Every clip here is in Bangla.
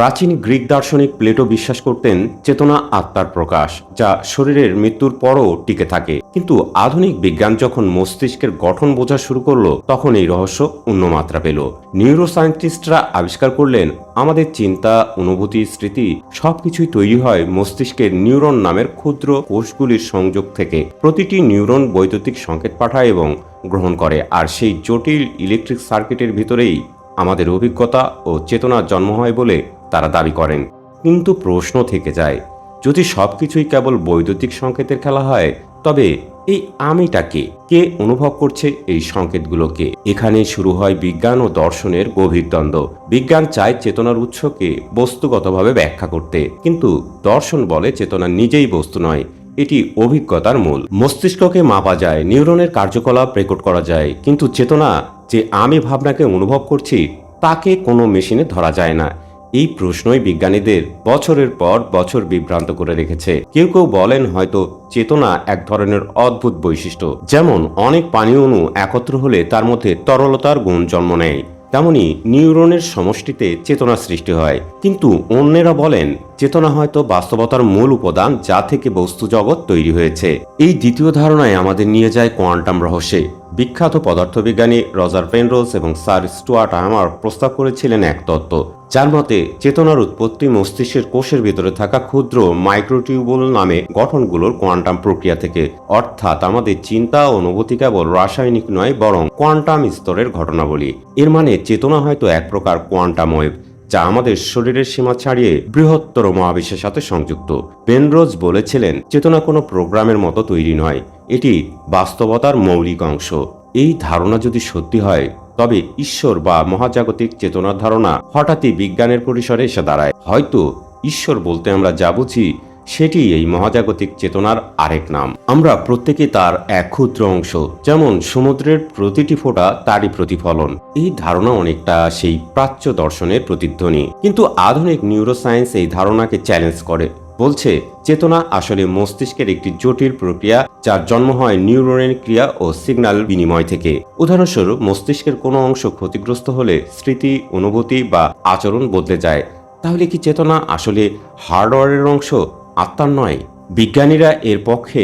প্রাচীন গ্রিক দার্শনিক প্লেটো বিশ্বাস করতেন চেতনা আত্মার প্রকাশ, যা শরীরের মৃত্যুর পরও টিকে থাকে। কিন্তু আধুনিক বিজ্ঞান যখন মস্তিষ্কের গঠন বোঝা শুরু করল, তখন এই রহস্য অন্য মাত্রা পেল। নিউরোসায়েন্টিস্টরা আবিষ্কার করলেন, আমাদের চিন্তা, অনুভূতি, স্মৃতি সবকিছুই তৈরি হয় মস্তিষ্কের নিউরন নামের ক্ষুদ্র কোষগুলির সংযোগ থেকে। প্রতিটি নিউরন বৈদ্যুতিক সংকেত পাঠায় এবং গ্রহণ করে, আর সেই জটিল ইলেকট্রিক সার্কিটের ভিতরেই আমাদের অভিজ্ঞতা ও চেতনার জন্ম হয় বলে তারা দাবি করেন। কিন্তু প্রশ্ন থেকে যায়, যদি সবকিছুই কেবল বৈদ্যুতিক সংকেতের খেলা হয়, তবে এই আমিটাকে কে? অনুভব করছে এই সংকেতগুলোকে এখানে শুরু হয় বিজ্ঞান ও দর্শনের গভীর দ্বন্দ্ব। বিজ্ঞান চায় চেতনার উৎসকে বস্তুগতভাবে ব্যাখ্যা করতে, কিন্তু দর্শন বলে চেতনা নিজেই বস্তু নয়, এটি অভিজ্ঞতার মূল। মস্তিষ্ককে মাপা যায়, নিউরনের কার্যকলাপ রেকর্ড করা যায়, কিন্তু চেতনা যে আমি ভাবনাকে অনুভব করছি, তাকে কোনো মেশিনে ধরা যায় না। এই প্রশ্নই বিজ্ঞানীদের বছরের পর বছর বিভ্রান্ত করে রেখেছে। কেউ কেউ বলেন হয়তো চেতনা এক ধরনের অদ্ভুত বৈশিষ্ট্য, যেমন অনেক পানি অণু একত্র হলে তার মধ্যে তরলতার গুণ জন্ম নেয়। তেমনি নিউরনের সমষ্টিতে চেতনা সৃষ্টি হয়। কিন্তু অন্যেরা বলেন চেতনা হয়তো বাস্তবতার মূল উপাদান যা থেকে বস্তু জগৎ তৈরি হয়েছে। এই দ্বিতীয় ধারণায় আমাদের নিয়ে যায় কোয়ান্টাম রহস্যে। বিখ্যাত পদার্থবিজ্ঞানী রজার পেনরোজ এবং স্যার স্টুয়ার্ট আমার প্রস্তাব করেছিলেন এক তত্ত্ব, যার মতে চেতনার উৎপত্তি মস্তিষ্কের কোষের ভিতরে থাকা ক্ষুদ্র মাইক্রোটিউবল নামে গঠনগুলোর কোয়ান্টাম প্রক্রিয়া থেকে। অর্থাৎ আমাদের চিন্তা অনুভূতি কেবল রাসায়নিক নয়, বরং কোয়ান্টাম স্তরের ঘটনাবলী। এর মানে চেতনা হয়তো এক প্রকার কোয়ান্টাম ওয়েভ যা আমাদের শরীরের সীমা ছাড়িয়ে বৃহত্তর মহাবিশ্বের সাথে সংযুক্ত। পেনরোজ বলেছিলেন, চেতনা কোনো প্রোগ্রামের মতো তৈরি নয়। এটি বাস্তবতার মৌলিক অংশ। এই ধারণা যদি সত্যি হয়, তবে ঈশ্বর বা মহাজাগতিক চেতনার ধারণা হঠাৎই বিজ্ঞানের পরিসরে এসে দাঁড়ায়। হয়তো ঈশ্বর বলতে আমরা যা বুঝি সেটি এই মহাজাগতিক চেতনার আরেক নাম। আমরা প্রত্যেকে তার এক ক্ষুদ্র অংশ, যেমন সমুদ্রের প্রতিটি ফোঁটা তারই প্রতিফলন। এই ধারণা অনেকটা সেই প্রাচ্য দর্শনের প্রতিধ্বনি। কিন্তু আধুনিক নিউরোসায়েন্স এই ধারণাকে চ্যালেঞ্জ করে। বলছে, চেতনা আসলে মস্তিষ্কের একটি জটিল প্রক্রিয়া, যার জন্ম হয় নিউরনের ক্রিয়া ও সিগন্যাল বিনিময় থেকে। উদাহরণস্বরূপ, মস্তিষ্কের কোনো অংশ ক্ষতিগ্রস্ত হলে স্মৃতি, অনুভূতি বা আচরণ বদলে যায়। তাহলে কি চেতনা আসলে হার্ডওয়্যারের অংশ? আত্মার নয়, বিজ্ঞানীরা এর পক্ষে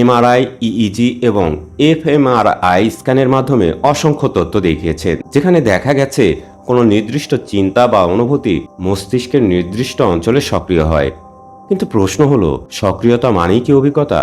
এমআরআই, ইইজি এবং এফএমআরআই স্ক্যানের মাধ্যমে অসংখ্য তথ্য দেখিয়েছেন যেখানে দেখা গেছে কোনো নির্দিষ্ট চিন্তা বা অনুভূতি মস্তিষ্কের নির্দিষ্ট অঞ্চলে সক্রিয় হয়। কিন্তু প্রশ্ন হলো, সক্রিয়তা মানেই কি অভিজ্ঞতা?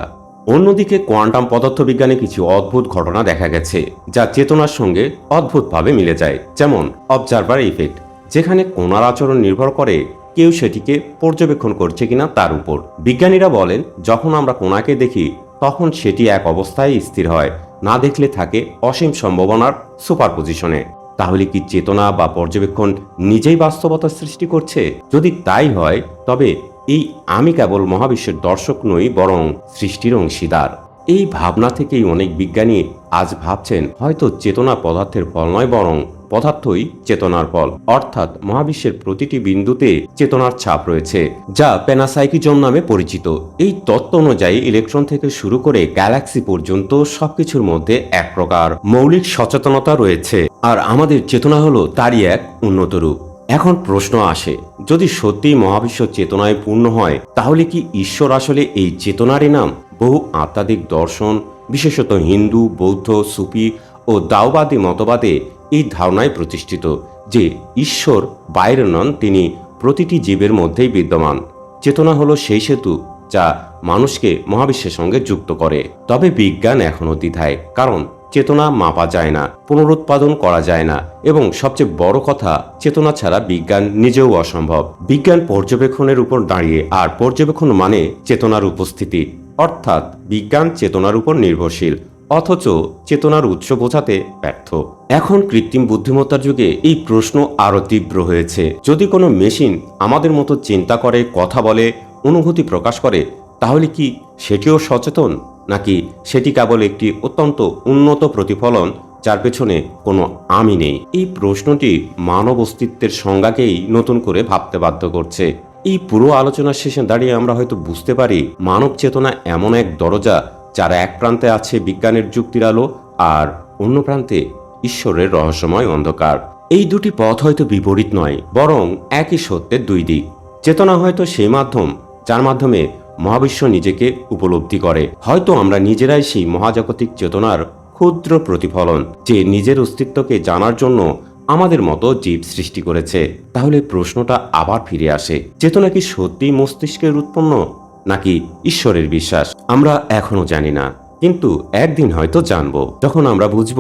অন্যদিকে কোয়ান্টাম পদার্থবিজ্ঞানে কিছু অদ্ভুত ঘটনা দেখা গেছে, যা চেতনার সঙ্গে অদ্ভুতভাবে মিলে যায়, যেমন অবজারভার ইফেক্ট, যেখানে কোনার আচরণ নির্ভর করে কেউ সেটিকে পর্যবেক্ষণ করছে কিনা তার উপর। বিজ্ঞানীরা বলেন, যখন আমরা কোনাকে দেখি, তখন সেটি এক অবস্থায় স্থির হয়, না দেখলে থাকে অসীম সম্ভাবনার সুপার পজিশনে তাহলে কি চেতনা বা পর্যবেক্ষণ নিজেই বাস্তবতা সৃষ্টি করছে? যদি তাই হয়, তবে এই আমি কেবল মহাবিশ্বের দর্শক নই, বরং সৃষ্টির অংশীদার। এই ভাবনা থেকেই অনেক বিজ্ঞানী আজ ভাবছেন, হয়তো চেতনা পদার্থের ফল নয়, বরং পদার্থই চেতনার ফল অর্থাৎ মহাবিশ্বের প্রতিটি বিন্দুতে চেতনার ছাপ রয়েছে, যা প্যানাসাইকিজম নামে পরিচিত। এই তত্ত্ব অনুযায়ী ইলেকট্রন থেকে শুরু করে গ্যালাক্সি পর্যন্ত সবকিছুর মধ্যে এক প্রকার মৌলিক সচেতনতা রয়েছে। আর আমাদের চেতনা হলো তারই এক উন্নত রূপ। এখন প্রশ্ন আসে, যদি সত্যি মহাবিশ্ব চেতনায় পূর্ণ হয়, তাহলে কি ঈশ্বর আসলে এই চেতনারই নাম? বহু আত্মাধিক দর্শন, বিশেষত হিন্দু, বৌদ্ধ, সুফি ও দাওবাদী মতবাদে এই ধারণায় প্রতিষ্ঠিত যে ঈশ্বর বাইরে নন, তিনি প্রতিটি জীবের মধ্যেই বিদ্যমান। চেতনা হলো সেই সেতু যা মানুষকে মহাবিশ্বের সঙ্গে যুক্ত করে। তবে বিজ্ঞান এখনও দ্বিধায় কারণ চেতনা মাপা যায় না, পুনরুৎপাদন করা যায় না এবং সবচেয়ে বড় কথা, চেতনা ছাড়া বিজ্ঞান নিজেও অসম্ভব। বিজ্ঞান পর্যবেক্ষণের উপর দাঁড়িয়ে, আর পর্যবেক্ষণ মানে চেতনার উপস্থিতি। অর্থাৎ বিজ্ঞান চেতনার উপর নির্ভরশীল। অথচ চেতনার উৎস বোঝাতে ব্যর্থ। এখন কৃত্রিম বুদ্ধিমত্তার যুগে এই প্রশ্ন আরও তীব্র হয়েছে। যদি কোনো মেশিন আমাদের মতো চিন্তা করে, কথা বলে, অনুভূতি প্রকাশ করে, তাহলে কি সেটিও সচেতন? নাকি সেটি কেবল একটি অত্যন্ত উন্নত প্রতিফলন যার পেছনে কোনো আমি নেই? এই প্রশ্নটি মানব অস্তিত্বের সংজ্ঞাকেই নতুন করে ভাবতে বাধ্য করছে। এই পুরো আলোচনার শেষে দাঁড়িয়ে আমরা হয়তো বুঝতে পারি, মানব চেতনা এমন এক দরজা যার এক প্রান্তে আছে বিজ্ঞানের যুক্তির আলো আর অন্য প্রান্তে ঈশ্বরের রহস্যময় অন্ধকার। এই দুটি পথ হয়তো বিপরীত নয়, বরং একই সত্যের দুই দিক। চেতনা হয়তো সেই মাধ্যম, যার মাধ্যমে মহাবিশ্ব নিজেকে উপলব্ধি করে। হয়তো আমরা নিজেরাই সেই মহাজাগতিক চেতনার ক্ষুদ্র প্রতিফলন, যে নিজের অস্তিত্বকে জানার জন্য আমাদের মতো জীব সৃষ্টি করেছে। তাহলে প্রশ্নটা আবার ফিরে আসে, চেতনা কি সত্যি মস্তিষ্কের উৎপন্ন, নাকি ঈশ্বরের বিশ্বাস? আমরা এখনও জানি না, কিন্তু একদিন হয়তো জানব। যখন আমরা বুঝব,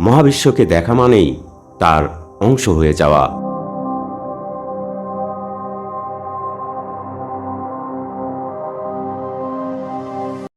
মহাবিশ্বকে দেখা মানেই তার অংশ হয়ে যাওয়া।